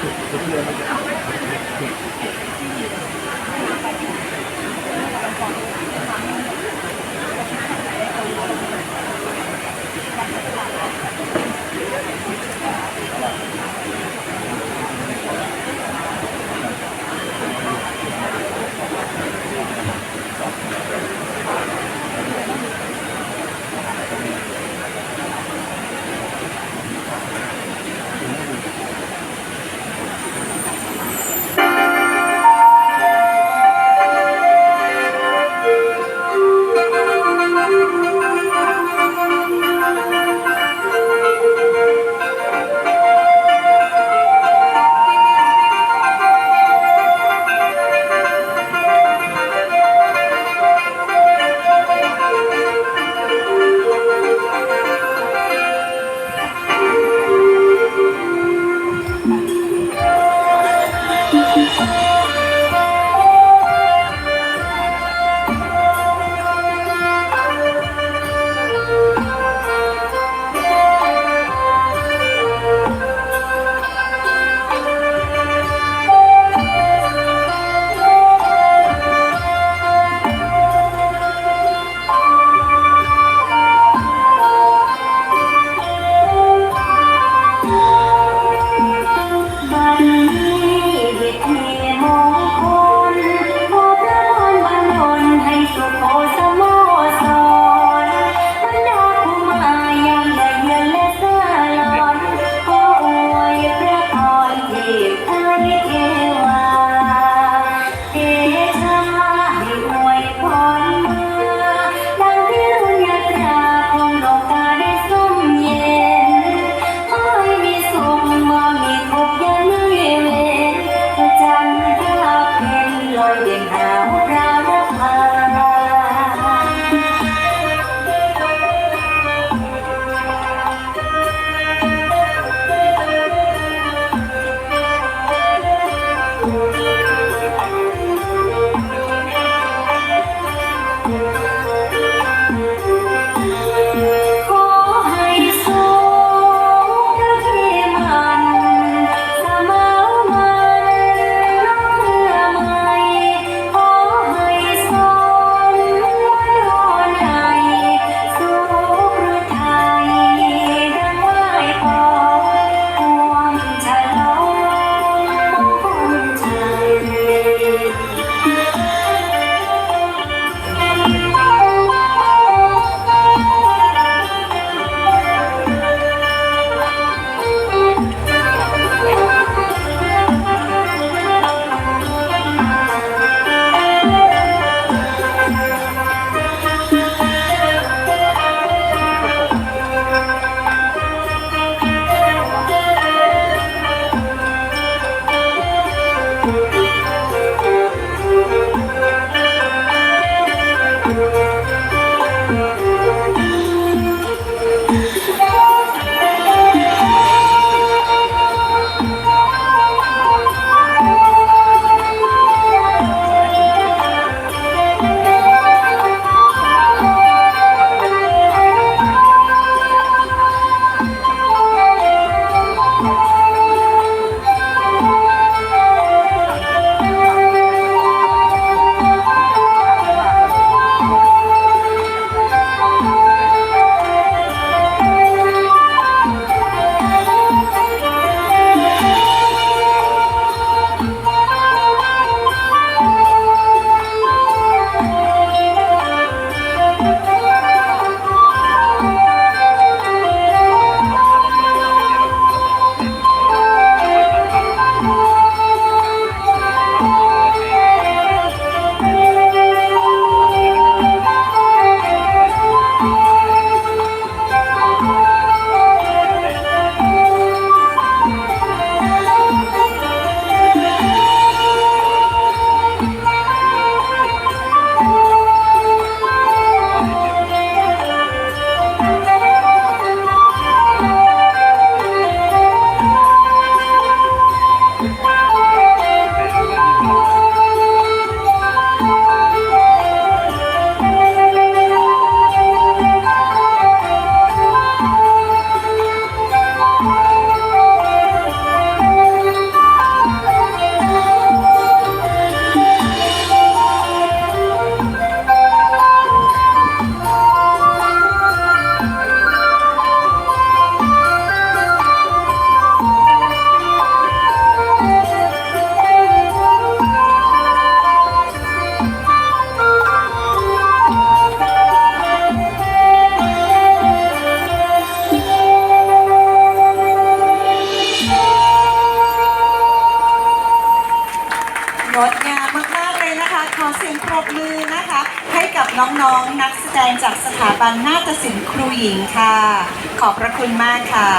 ค ขอเสียงปรบมือนะคะ ให้กับน้องๆนนักแสดงจากสถาบันนาฏศิลป์ครูหญิงค่ะ ขอบพระคุณมากค่ะ